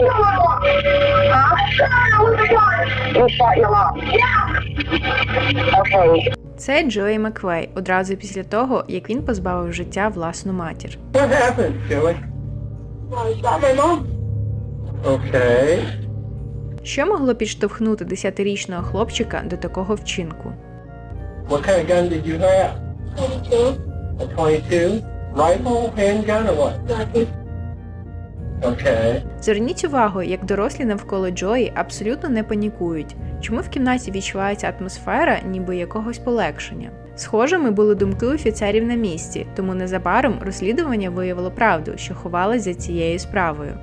Huh? You shot your mom. Yeah. Okay. Це Джої Маквей одразу після того, як він позбавив життя власну матір. What happened, Joey? I shot my mom. Okay. Що могло підштовхнути 10-річного хлопчика до такого вчинку? What kind of gun did you have? 22. A 22? Rifle, handgun, or what? Nothing. Okay. Зверніть увагу, як дорослі навколо Джої абсолютно не панікують, чому в кімнаті відчувається атмосфера ніби якогось полегшення. Схожими були думки офіцерів на місці, тому незабаром розслідування виявило правду, що ховалась за цією справою.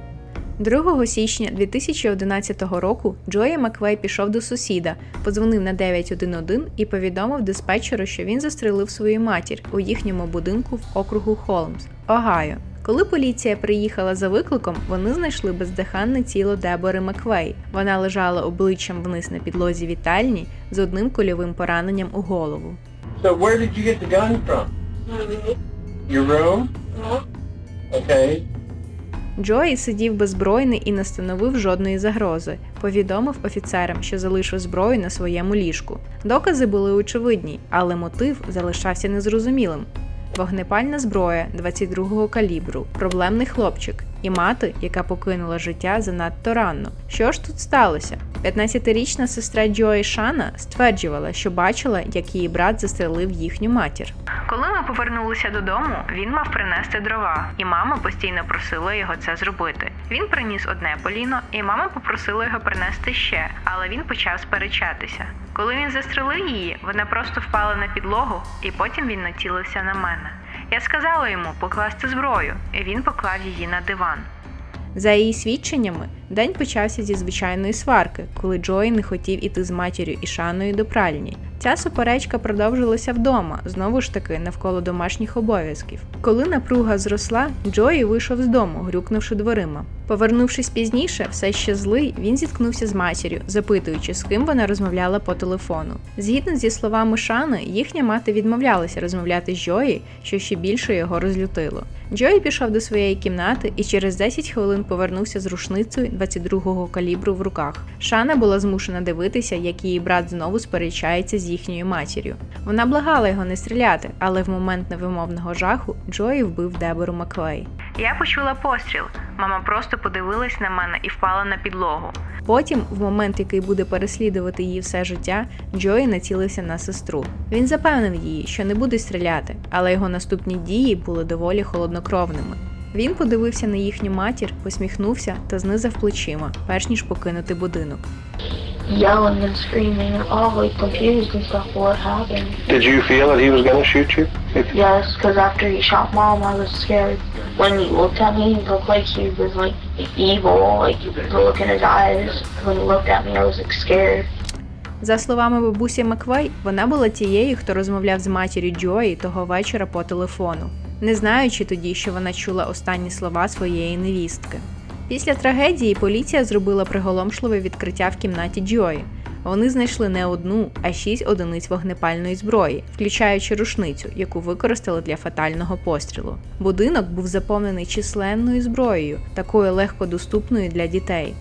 2 січня 2011 року Джої Маквей пішов до сусіда, подзвонив на 911 і повідомив диспетчеру, що він застрелив свою матір у їхньому будинку в округу Холмс, Огайо. Коли поліція приїхала за викликом, вони знайшли бездиханне тіло Дебори Маквей. Вона лежала обличчям вниз на підлозі вітальні з одним кульовим пораненням у голову. So where did you get the gun from? Your room? Okay. Джої сидів беззбройний і не становив жодної загрози. Повідомив офіцерам, що залишив зброю на своєму ліжку. Докази були очевидні, але мотив залишався незрозумілим. Вогнепальна зброя 22-го калібру, проблемний хлопчик і мати, яка покинула життя занадто рано. Що ж тут сталося? 15-річна сестра Джої Шана стверджувала, що бачила, як її брат застрелив їхню матір. Коли ми повернулися додому, він мав принести дрова, і мама постійно просила його це зробити. Він приніс одне поліно, і мама попросила його принести ще, але він почав сперечатися. Коли він застрелив її, вона просто впала на підлогу, і потім він націлився на мене. Я сказала йому покласти зброю, і він поклав її на диван. За її свідченнями, день почався зі звичайної сварки, коли Джої не хотів іти з матір'ю і Шаною до пральні. Ця суперечка продовжилася вдома, знову ж таки навколо домашніх обов'язків. Коли напруга зросла, Джої вийшов з дому, грюкнувши дверима. Повернувшись пізніше, все ще злий, він зіткнувся з матір'ю, запитуючи, з ким вона розмовляла по телефону. Згідно зі словами Шани, їхня мати відмовлялася розмовляти з Джої, що ще більше його розлютило. Джої пішов до своєї кімнати і через 10 хвилин повернувся з рушницею 22-го калібру в руках. Шана була змушена дивитися, як її брат знову сперечається з їхньою матір'ю. Вона благала його не стріляти, але в момент невимовного жаху Джої вбив Дебору Маквей. Я почула постріл. Мама просто подивилась на мене і впала на підлогу. Потім, в момент, який буде переслідувати її все життя, Джої націлився на сестру. Він запевнив її, що не буде стріляти, але його наступні дії були доволі холоднокровними. Він подивився на їхню матір, посміхнувся та знизав плечима, перш ніж покинути будинок. Yelling and screaming and all like confused and stuff what happened. Did you feel that he was going to shoot you? Yes, because after he shot mom, I was scared. When he looked at me, he looked like he was like evil, like the look in his eyes. When he looked at me, I was like scared. За словами бабусі Маквей, вона була тією, хто розмовляв з матір'ю Джої того вечора по телефону, не знаючи тоді, що вона чула останні слова своєї невістки. Після трагедії поліція зробила приголомшливе відкриття в кімнаті Джої. Вони знайшли не одну, а шість одиниць вогнепальної зброї, включаючи рушницю, яку використали для фатального пострілу. Будинок був заповнений численною зброєю, такою легкодоступною для дітей.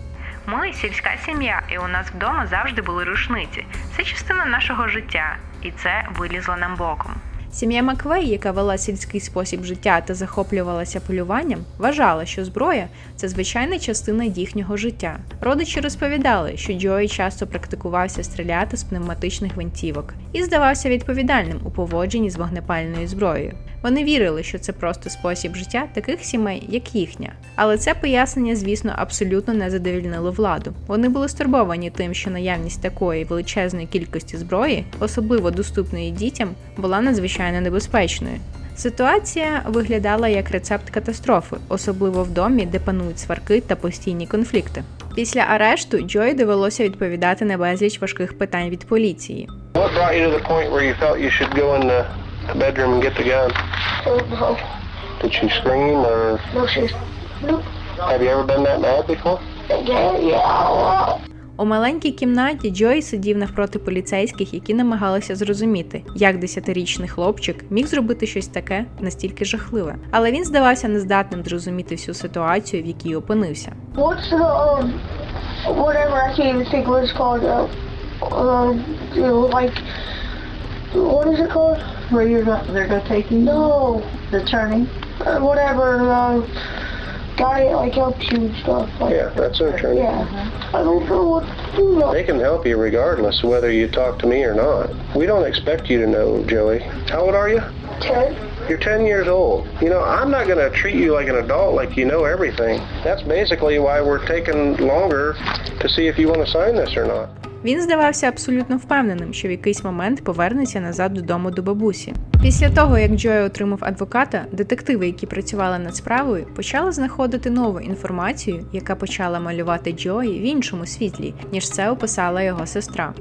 Ми сільська сім'я, і у нас вдома завжди були рушниці. Це частина нашого життя, і це вилізло нам боком. Сім'я Маквей, яка вела сільський спосіб життя та захоплювалася полюванням, вважала, що зброя це звичайна частина їхнього життя. Родичі розповідали, що Джої часто практикувався стріляти з пневматичних гвинтівок і здавався відповідальним у поводженні з вогнепальною зброєю. Вони вірили, що це просто спосіб життя таких сімей, як їхня. Але це пояснення, звісно, абсолютно не задовільнило владу. Вони були стурбовані тим, що наявність такої величезної кількості зброї, особливо доступної дітям, була надзвичайно небезпечною. Ситуація виглядала як рецепт катастрофи, особливо в домі, де панують сварки та постійні конфлікти. Після арешту Джої довелося відповідати на безліч важких питань від поліції. The bedroom and get the gun? Oh no, Did she scream or no, she's nope. have you ever been that mad before? Yeah, yeah, a lot. У маленькій кімнаті Джой сидів навпроти поліцейських, які намагалися зрозуміти, як десятирічний хлопчик міг зробити щось таке настільки жахливе. Але він здавався нездатним зрозуміти всю ситуацію, в якій опинився. What's the, um, whatever, I can't even think what it's called, uh, uh, you know, like, what is it called? Where you're going, they're gonna take you? No, The turning? uh, whatever, uh, guy that, like, helps you and stuff. Like, Yeah, that's an attorney. Yeah. I don't know what to do. now. They can help you regardless of whether you talk to me or not. We don't expect you to know, Joey. How old are you? Ted? You're 10 years old. You know, I'm not going to treat you like an adult, like you know everything. That's basically why we're taking longer to see if you want to sign this or not. Він здавався абсолютно впевненим, що в якийсь момент повернеться назад додому до бабусі. Після того, як Джой отримав адвоката, детективи, які працювали над справою, почали знаходити нову інформацію, яка почала малювати Джої в іншому світлі, ніж це описала його сестра.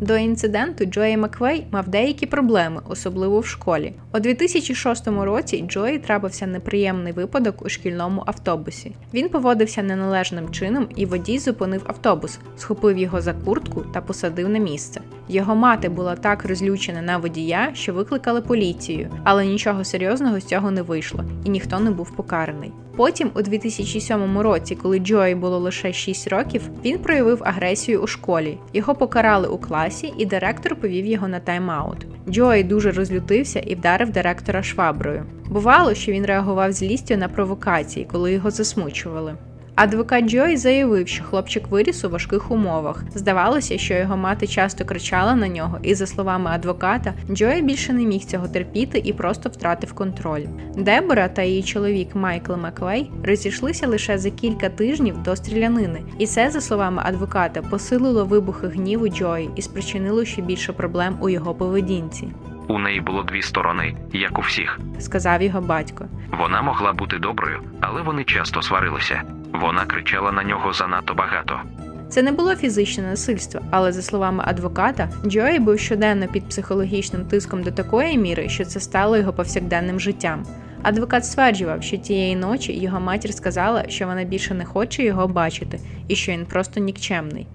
До інциденту Джої Маквей мав деякі проблеми, особливо в школі. У 2006 році Джої трапився неприємний випадок у шкільному автобусі. Він поводився неналежним чином, і водій зупинив автобус, схопив його за куртку та посадив на місце. Його мати була так розлючена на водія, що викликали поліцію, але нічого серйозного з цього не вийшло, і ніхто не був покараний. Потім, у 2007 році, коли Джої було лише 6 років, він проявив агресію у школі. Його покарали у класі, і директор повів його на тайм-аут. Джої дуже розлютився і вдарив директора шваброю. Бувало, що він реагував злістю на провокації, коли його засмучували. Адвокат Джой заявив, що хлопчик виріс у важких умовах. Здавалося, що його мати часто кричала на нього, і, за словами адвоката, Джой більше не міг цього терпіти і просто втратив контроль. Дебора та її чоловік Майкл Маквей розійшлися лише за кілька тижнів до стрілянини, і це, за словами адвоката, посилило вибухи гніву Джої і спричинило ще більше проблем у його поведінці, У неї було дві сторони, як у всіх. сказав його батько. Вона могла бути доброю, але вони часто сварилися. Вона кричала на нього занадто багато. Це не було фізичне насильство, але за словами адвоката, Джої був щоденно під психологічним тиском до такої міри, що це стало його повсякденним життям. Адвокат стверджував, що тієї ночі його матір сказала, що вона більше не хоче його бачити, і що він просто нікчемний.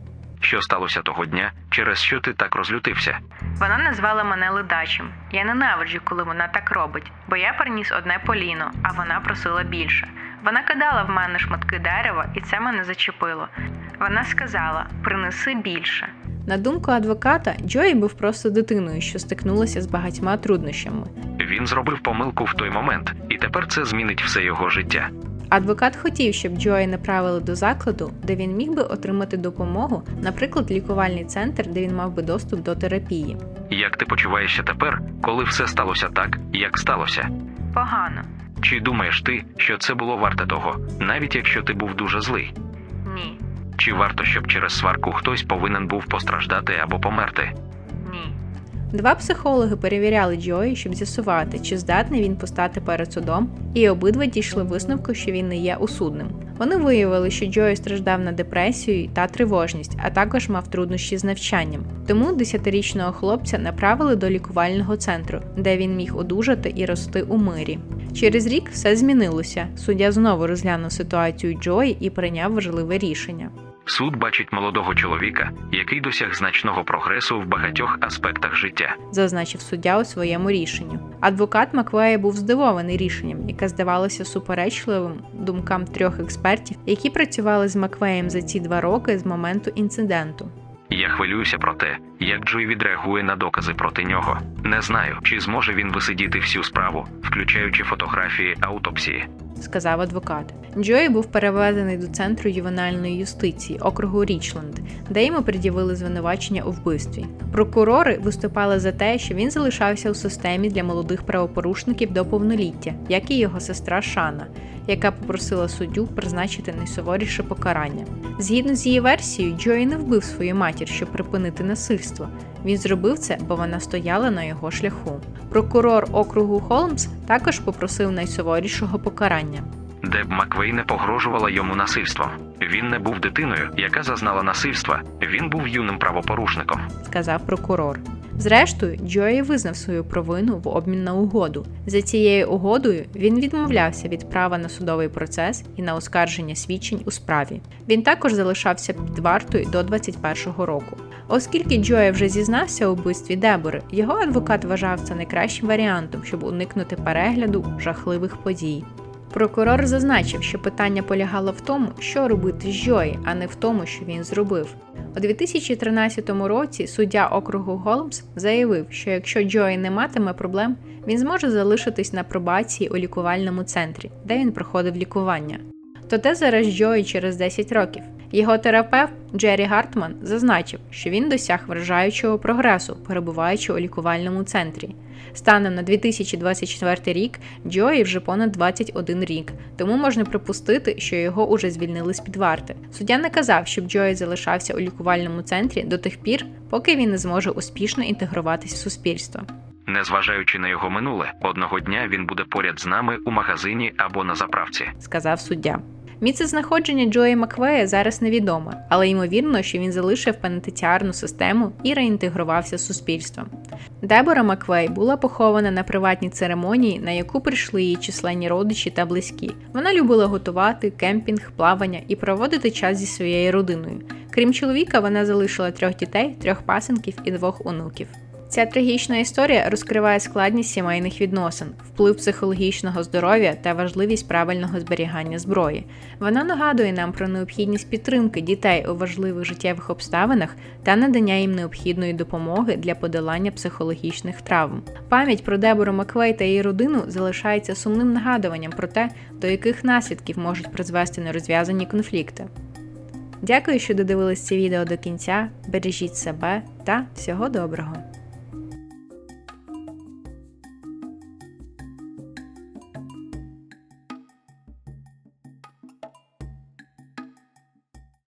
Що сталося того дня, через що ти так розлютився? Вона назвала мене ледачим. Я ненавиджу, коли вона так робить, бо я приніс одне поліно, а вона просила більше. Вона кидала в мене шматки дерева, і це мене зачепило. Вона сказала: принеси більше. На думку адвоката, Джої був просто дитиною, що стикнулася з багатьма труднощами. Він зробив помилку в той момент, і тепер це змінить все його життя. Адвокат хотів, щоб Джої направили до закладу, де він міг би отримати допомогу, наприклад, лікувальний центр, де він мав би доступ до терапії. Як ти почуваєшся тепер, коли все сталося так, як сталося? Погано. Чи думаєш ти, що це було варте того, навіть якщо ти був дуже злий? Ні. Чи варто, щоб через сварку хтось повинен був постраждати або померти? Ні. Два психологи перевіряли Джої, щоб з'ясувати, чи здатний він постати перед судом, і обидва дійшли висновку, що він не є усудним. Вони виявили, що Джої страждав на депресію та тривожність, а також мав труднощі з навчанням. Тому 10-річного хлопця направили до лікувального центру, де він міг одужати і рости у мирі. Через рік все змінилося. Суддя знову розглянув ситуацію Джої і прийняв важливе рішення. Суд бачить молодого чоловіка, який досяг значного прогресу в багатьох аспектах життя. зазначив суддя у своєму рішенню. Адвокат Маквея був здивований рішенням, яке здавалося суперечливим думкам трьох експертів, які працювали з Маквеєм за ці два роки з моменту інциденту. Я хвилююся про те, як Джой відреагує на докази проти нього. Не знаю, чи зможе він висидіти всю справу, включаючи фотографії аутопсії. Сказав адвокат. Джої був переведений до центру ювенальної юстиції округу Річленд, де йому пред'явили звинувачення у вбивстві. Прокурори виступали за те, що він залишався у системі для молодих правопорушників до повноліття, як і його сестра Шана, яка попросила суддю призначити найсуворіше покарання. Згідно з її версією, Джої не вбив свою матір, щоб припинити насильство. Він зробив це, бо вона стояла на його шляху. Прокурор округу Холмс також попросив найсуворішого покарання. Деб Маквей не погрожувала йому насильством. Він не був дитиною, яка зазнала насильства. Він був юним правопорушником. сказав прокурор. Зрештою, Джої визнав свою провину в обмін на угоду. За цією угодою він відмовлявся від права на судовий процес і на оскарження свідчень у справі. Він також залишався під вартою до 21-го року. Оскільки Джої вже зізнався у вбивстві Дебори, його адвокат вважав це найкращим варіантом, щоб уникнути перегляду жахливих подій. Прокурор зазначив, що питання полягало в тому, що робити з Джої, а не в тому, що він зробив. У 2013 році суддя округу Голмс заявив, що якщо Джої не матиме проблем, він зможе залишитись на пробації у лікувальному центрі, де він проходив лікування. То де зараз Джої через 10 років? Його терапевт Джері Гартман зазначив, що він досяг вражаючого прогресу, перебуваючи у лікувальному центрі. Станом на 2024 рік Джої вже понад 21 рік, тому можна припустити, що його уже звільнили з під варти. Суддя наказав, щоб Джої залишався у лікувальному центрі до тих пір, поки він не зможе успішно інтегруватись в суспільство. Незважаючи на його минуле, одного дня він буде поряд з нами у магазині або на заправці. сказав суддя. Місце знаходження Джої Маквея зараз невідоме, але ймовірно, що він залишив пенітенціарну систему і реінтегрувався з суспільством. Дебора Маквей була похована на приватній церемонії, на яку прийшли її численні родичі та близькі. Вона любила готувати, кемпінг, плавання і проводити час зі своєю родиною. Крім чоловіка, вона залишила трьох дітей, трьох пасенків і двох онуків. Ця трагічна історія розкриває складність сімейних відносин, вплив психологічного здоров'я та важливість правильного зберігання зброї. Вона нагадує нам про необхідність підтримки дітей у важливих життєвих обставинах та надання їм необхідної допомоги для подолання психологічних травм. Пам'ять про Дебору Маквей та її родину залишається сумним нагадуванням про те, до яких наслідків можуть призвести нерозв'язані конфлікти. Дякую, що додивились це відео до кінця. Бережіть себе та всього доброго!